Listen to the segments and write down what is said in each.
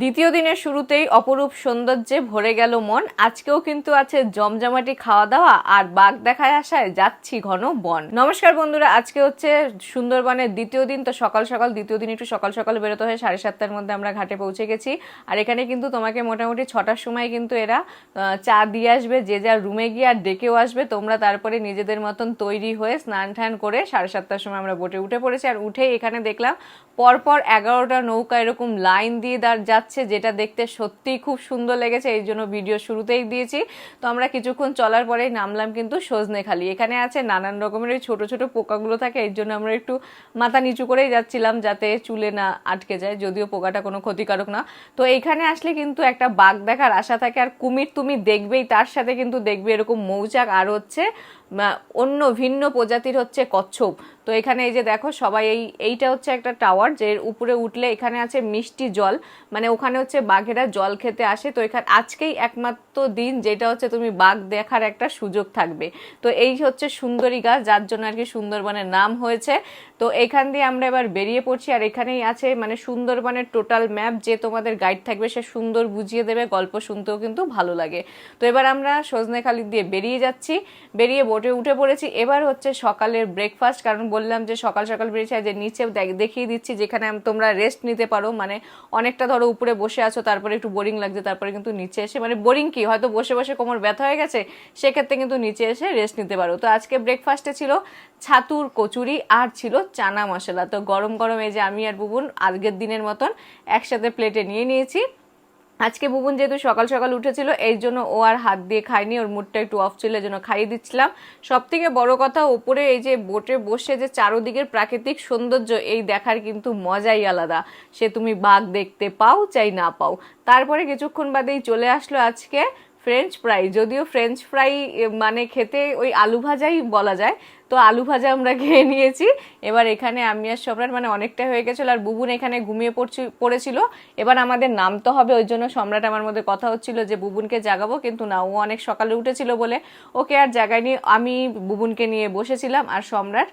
দ্বিতীয় দিনের শুরুতেই অপরূপ সৌন্দর্যে ভরে গেল মন। আজকেও কিন্তু আছে জমজমাটি খাওয়া দাওয়া আর বাঘ দেখায় আসায় যাচ্ছি ঘন বন। নমস্কার বন্ধুরা, আজকে হচ্ছে সুন্দরবনের দ্বিতীয় দিন, তো সকাল সকাল দ্বিতীয় দিন একটু সকাল সকাল বেরোতে হয় সাড়ে সাতটার মধ্যে আমরা ঘাটে পৌঁছে গেছি। আর এখানে কিন্তু তোমাকে মোটামুটি ছটার সময় কিন্তু এরা চা দিয়ে আসবে, যে যার রুমে গিয়ে আর ডেকেও আসবে। তোমরা তারপরে নিজেদের মতন তৈরি হয়ে স্নান টান করে সাড়ে সাতটার সময় আমরা বোটে উঠে পড়েছি। আর উঠেই এখানে দেখলাম পরপর এগারোটা নৌকা এরকম লাইন দিয়ে দাঁড় যাচ্ছে, যেটা দেখতে সত্যিই খুব সুন্দর লেগেছে এই জন্য ভিডিও শুরুতেই দিয়েছি। তো আমরা কিছুক্ষণ চলার পরেই নামলাম কিন্তু সজনে খালি এখানে আছে নানান রকমের ওই ছোট ছোট পোকাগুলো থাকে এই জন্য আমরা একটু মাথা নিচু করেই যাচ্ছিলাম যাতে চুলে না আটকে যায়, যদিও পোকাটা কোনো ক্ষতিকারক না। তো এইখানে আসলে কিন্তু একটা বাঘ দেখার আশা থাকে, আর কুমির তুমি দেখবেই, তার সাথে কিন্তু দেখবে এরকম মৌচাক আর হচ্ছে অন্য ভিন্ন প্রজাতির হচ্ছে কচ্ছপ। তো এখানে এই যে দেখো, সবাই এই, এইটা হচ্ছে একটা টাওয়ার যে উপরে উঠলে এখানে আছে মিষ্টি জল। মানে ওখানে হচ্ছে বাঘেরা জল খেতে আসে। তো এখানে, আজকেই একমাত্র দিন যেটা হচ্ছে তুমি বাঘ দেখার একটা সুযোগ থাকবে। তো এই হচ্ছে সুন্দরী গাছ, যার জন্য আর কি সুন্দরবনের নাম হয়েছে। তো এখান দিয়ে আমরা এবার বেরিয়ে পড়ছি, আর এখানেই আছে মানে সুন্দরবনের টোটাল ম্যাপ যে তোমাদের গাইড থাকবে, সে সুন্দর বুঝিয়ে দেবে, গল্প শুনতেও কিন্তু ভালো লাগে। তো এবার আমরা সজনেখালি দিয়ে বেরিয়ে যাচ্ছি। বেরিয়ে বোটে উঠে পড়েছি। এবার হচ্ছে সকালের ব্রেকফাস্ট কারণ বললাম যে সকাল সকাল বেরিয়েছি যে নিচে দেখ- দেখিয়ে দিচ্ছি যেখানে তোমরা রেস্ট নিতে পারো। মানে অনেকটা ধরো উপরে বসে আছো, তারপরে একটু বোরিং লাগছে, তারপরে কিন্তু নিচে এসে মানে বোরিং কি? হয়তো বসে বসে কোমর ব্যথা হয়ে গেছে, সেক্ষেত্রে কিন্তু নিচে এসে রেস্ট নিতে পারো। তো আজকে ব্রেকফাস্টে ছিল ছাতুর কচুরি আর ছিল চানা মশলা। তো গরম গরম এই যে আমি আর বুবুন আগের দিনের মতন একসাথে প্লেটে নিয়ে নিয়েছি। আজকে বুবুন যেহেতু সকাল সকাল উঠেছিল এই জন্য ও আর হাত দিয়ে খায়নি, ওর মুডটা একটু অফ ছিল জন্য খাইয়ে দিচ্ছিলাম। সব থেকে বড় কথা, ওপরে এই যে বোটে বসে যে চারোদিকের প্রাকৃতিক সৌন্দর্য, এই দেখার কিন্তু মজাই আলাদা। সে তুমি বাঘ দেখতে পাও, চাই না পাও। তারপরে কিছুক্ষণ বাদেই চলে আসলো আজকে ফ্রেঞ্চ ফ্রাই যদিও ফ্রেঞ্চ ফ্রাই মানে খেতে ওই আলু ভাজাই বলা যায় তো আলু ভাজা আমরা খেয়ে নিয়েছি। এবার এখানে আমি আর সম্রাট মানে অনেকটা হয়ে গেছিল আর বুবুন এখানে ঘুমিয়ে পড়ছি, পড়েছিল। এবার আমাদের নামতে হবে, ওই জন্য সম্রাট আমার মধ্যে কথা হচ্ছিল যে বুবুনকে জাগাবো, কিন্তু না, ও অনেক সকালে উঠেছিল বলে ওকে আর জাগায়নি। আমি বুবুনকে নিয়ে বসেছিলাম আর সম্রাট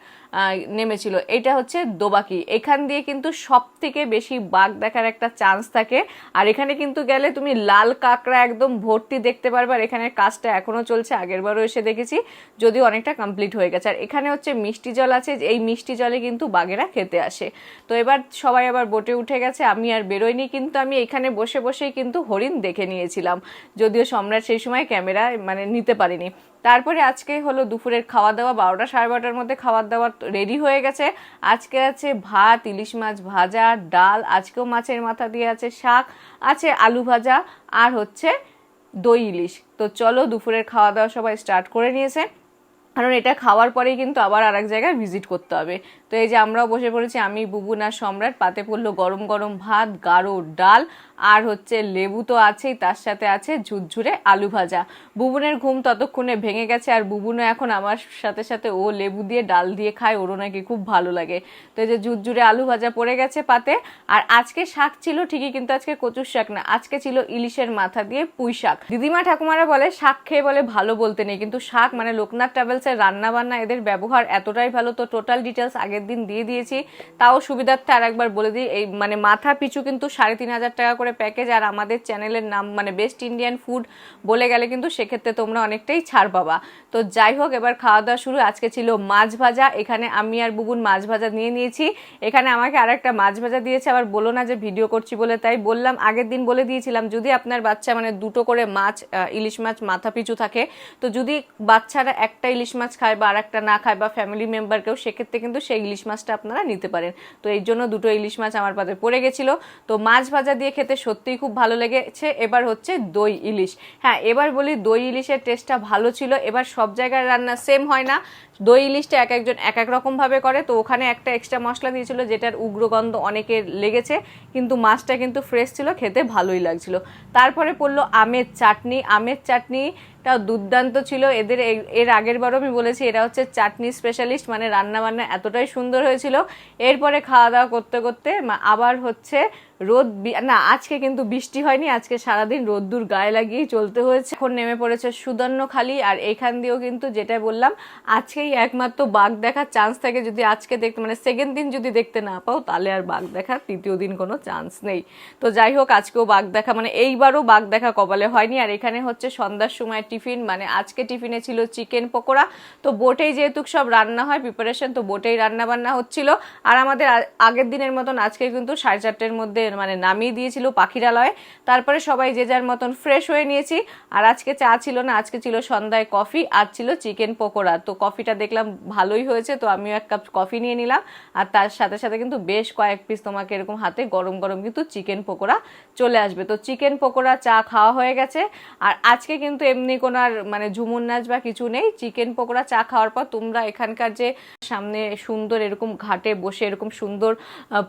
নেমেছিল। এটা হচ্ছে দোবাকি। এখান দিয়ে কিন্তু সব থেকে বেশি বাঘ দেখার একটা চান্স থাকে। আর এখানে কিন্তু গেলে তুমি লাল কাঁকড়া একদম ভর্তি দেখতে পারবে। আর এখানে কাজটা এখনও চলছে, আগেরবারও এসে দেখেছি। যদিও অনেকটা কমপ্লিট হয়ে গেছে। আর এখানে হচ্ছে মিষ্টি জল আছে, এই মিষ্টি জলে কিন্তু বাঘেরা খেতে আসে। তো এবার সবাই আবার বোটে উঠে গেছে, আমি আর বেরোইনি, কিন্তু আমি এখানে বসে বসেই কিন্তু হরিণ দেখে নিয়েছিলাম। যদিও সম্রাট সেই সময় ক্যামেরা মানে নিতে পারিনি। তারপরে আজকে হলো দুপুরের খাওয়া দাওয়া বারোটা সাড়ে বারোটার মধ্যে খাওয়া দাওয়া রেডি হয়ে গেছে। আজকে আছে ভাত, ইলিশ মাছ ভাজা, ডাল, আজকেও মাছের মাথা দিয়ে আছে শাক, আছে আলু ভাজা, আর হচ্ছে দই ইলিশ। তো চলো দুপুরের খাওয়া দাওয়া সবাই স্টার্ট করে নিয়েছে। কারণ এটা খাওয়ার পরেই কিন্তু আবার আর এক জায়গায় ভিজিট করতে হবে। তো এই যে আমরাও বসে পড়েছি, আমি বুবুন সম্রাট, পাতে পড়ল গরম গরম ভাত, গাঢ় ডাল আর হচ্ছে লেবু তো আছেই, তার সাথে আছে ঝুরঝুরে আলু ভাজা। বুবুনের ঘুম ততক্ষণে ভেঙে গেছে আর বুবুনও এখন আমার সাথে সাথে ও লেবু দিয়ে ডাল দিয়ে খায়, ওরও নাকি খুব ভালো লাগে। তো এই যে ঝুরঝুরে আলু ভাজা পড়ে গেছে পাতে, আর আজকে শাক ছিল ঠিকই কিন্তু আজকে কচুর শাক না, আজকে ছিল ইলিশের মাথা দিয়ে পুঁই শাক। দিদিমা ঠাকুমারা বলে, শাক খেয়ে বলে ভালো বলতে নেই, কিন্তু শাক মানে লোকনাথ ট্রাভেলসের রান্না বান্না এদের ব্যবহার এতটাই ভালো, তো টোটাল ডিটেলস আগের দিন দিয়ে দিয়েছি। তাও সুবিধার্থে আর একবার বলে দিই, এই মানে মাথা পিছু কিন্তু সাড়ে তিন হাজার টাকা করে প্যাকেজ আর আমাদের চ্যানেলের নাম মানে বেস্ট ইন্ডিয়ান ফুড বলে গেলে কিন্তু সেক্ষেত্রে তোমরা অনেকটাই ছাড় পাবা। তো যাই হোক, এবার খাওয়া দাওয়া শুরু। আজকে ছিল মাছ ভাজা। এখানে আমি আর বুবুন মাছ ভাজা নিয়ে নিয়েছি। এখানে আমাকে আর একটা মাছ ভাজা দিয়েছে, আবার বলো না যে ভিডিও করছি বলে। তাই বললাম, আগের দিন বলে দিয়েছিলাম, যদি আপনার বাচ্চা মানে দুটো করে মাছ ইলিশ মাছ মাথা পিছু থাকে, তো যদি বাচ্চারা একটা ইলিশ মাছ খায় বা আর একটা না খায় বা ফ্যামিলি মেম্বার কেউ, সেক্ষেত্রে কিন্তু সেই ইলিশ মাছটা আপনারা নিতে পারেন। তো এই জন্য দুটো ইলিশ মাছ আমার পাতে পড়ে গেছিল। তো মাছ ভাজা দিয়ে খেতে সত্যিই খুব ভালো লেগেছে। এবার হচ্ছে দই, ইলিশ। হ্যাঁ এবার বলি দই, ইলিশের টেস্টটা ভালো ছিল। এবার সব জায়গায় রান্না সেম হয় না। দই, ইলিশটা এক একজন এক এক রকমভাবে করে। তো ওখানে একটা এক্সট্রা মশলা দিয়েছিল যেটার উগ্রগন্ধ অনেকের লেগেছে। কিন্তু মাছটা কিন্তু ফ্রেশ ছিল, খেতে ভালোই লাগছিল। তারপরে পড়ল আমের চাটনি। আমের চাটনি টাও দুর্দান্ত ছিল। এদের এর আগের বারও আমি বলেছি, এরা হচ্ছে চাটনি স্পেশালিস্ট মানে রান্না বান্না এতটাই সুন্দর হয়েছিল। এরপরে খাওয়া দাওয়া করতে করতে আবার হচ্ছে রোদ না, আজকে কিন্তু বৃষ্টি হয়নি, আজকে সারাদিন রোদ্দুর গায়ে লাগিয়ে চলতে হয়েছে। এখন নেমে পড়েছে সুদর্ণখালি, আর এখান দিয়েও কিন্তু যেটা বললাম, আজকেই একমাত্র বাঘ দেখার চান্স থাকে। যদি আজকে দেখতে মানে সেকেন্ড দিন যদি দেখতে না পাও, তাহলে আর বাঘ দেখার তৃতীয় দিন কোনো চান্স নেই। তো যাই হোক, আজকেও বাঘ দেখা মানে এইবারও বাঘ দেখা কপালে হয়নি। আর এখানে হচ্ছে সন্ধ্যার সময় টিফিন মানে আজকে টিফিনে ছিল চিকেন পকোড়া। তো বোটেই যেহেতু সব রান্না হয় প্রিপারেশন তো বোটেই রান্না বান্না হচ্ছিল। আর আমাদের আগের দিনের মতন আজকে কিন্তু সাড়ে চারটের মধ্যে মানে নামিয়ে দিয়েছিল পাখিরালয়ে। তারপরে সবাই যে যার মতন ফ্রেশ হয়ে নিয়েছি। আর আজকে চা ছিল না, আজকে ছিল সন্ধ্যায় কফি আর ছিল চিকেন পকোড়া। তো কফিটা দেখলাম ভালোই হয়েছে, তো আমিও এক কাপ কফি নিয়ে নিলাম। আর তার সাথে সাথে কিন্তু বেশ কয়েক পিস তোমাকে এরকম হাতে গরম গরম কিন্তু চিকেন পকোড়া চলে আসবে। তো চিকেন পকোড়া, চা খাওয়া হয়ে গেছে। আর আজকে কিন্তু এমনি কোনো আর মানে ঝুমুর নাচ বা কিছু নেই। চিকেন পকোড়া, চা খাওয়ার পর তোমরা এখানকার যে সামনে সুন্দর এরকম ঘাটে বসে এরকম সুন্দর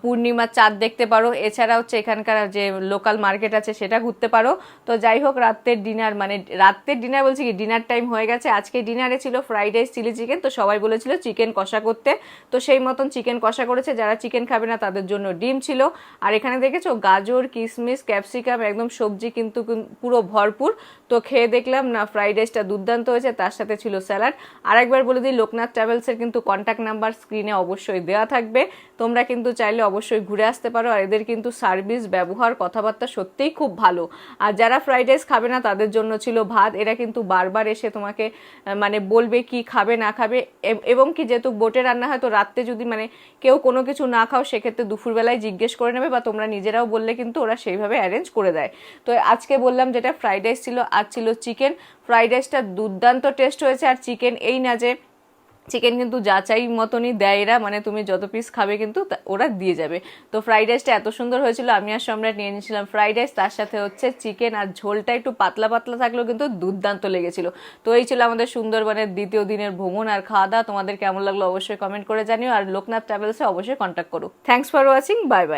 পূর্ণিমার চাঁদ দেখতে পারো। এছাড়া হচ্ছে এখানকার যে লোকাল মার্কেট আছে সেটা ঘুরতে পারো। তো যাই হোক রাতের ডিনার মানে রাতের ডিনার বলছি কি ডিনার টাইম হয়ে গেছে। আজকে ডিনারে ছিল ফ্রাইড রাইস চিলি চিকেন তো সবাই বলেছিল চিকেন কষা করতে। তো সেই মতন চিকেন কষা করেছে। যারা চিকেন খাবে না, তাদের জন্য ডিম ছিল। আর এখানে দেখেছ, গাজর কিশমিশ ক্যাপসিকাম একদম সবজি কিন্তু পুরো ভরপুর। তো খেয়ে দেখলাম, না ফ্রাইড রাইসটা দুর্দান্ত হয়েছে, তার সাথে ছিল স্যালাড আর একবার বলে দিই, লোকনাথ ট্রাভেলসের কিন্তু কন্ট্যাক্ট নাম্বার স্ক্রিনে অবশ্যই দেওয়া থাকবে। তোমরা কিন্তু চাইলে অবশ্যই ঘুরে আসতে পারো। আর এদের কিন্তু সার্ভিস, ব্যবহার, কথাবার্তা সত্যিই খুব ভালো। আর যারা ফ্রাইড রাইস খাবে না, তাদের জন্য ছিল ভাত। এরা কিন্তু বারবার এসে তোমাকে মানে বলবে কি খাবে, না খাবে। এবং কি যেহেতু বোটে রান্না হয়, তো রাত্রে যদি মানে কেউ কোনো কিছু না খাও, সেক্ষেত্রে দুপুরবেলায় জিজ্ঞেস করে নেবে বা তোমরা নিজেরাও বললে কিন্তু ওরা সেইভাবে অ্যারেঞ্জ করে দেয়। তো আজকে বললাম যেটা ফ্রাইড রাইস ছিল আর ছিল চিকেন। ফ্রাইড রাইসটা দুর্দান্ত টেস্ট হয়েছে। আর চিকেন এই না যে চিকেন কিন্তু যাচাই মতনই দেয় এরা মানে তুমি যত পিস খাবে কিন্তু ওরা দিয়ে যাবে। তো ফ্রাইড রাইসটা এত সুন্দর হয়েছিল, আমি আর সম্রাট নিয়ে নিয়েছিলাম ফ্রাইড রাইস তার সাথে হচ্ছে চিকেন আর ঝোলটা একটু পাতলা পাতলা থাকলেও কিন্তু দুর্দান্ত লেগেছিল। তো এই ছিল আমাদের সুন্দরবনের দ্বিতীয় দিনের ভ্রমণ আর খাওয়া দাওয়া, তোমাদের কেমন লাগল অবশ্যই কমেন্ট করে জানিও, আর লোকনাথ ট্রাভেলসে অবশ্যই কন্ট্যাক্ট করো। Thanks for watching bye bye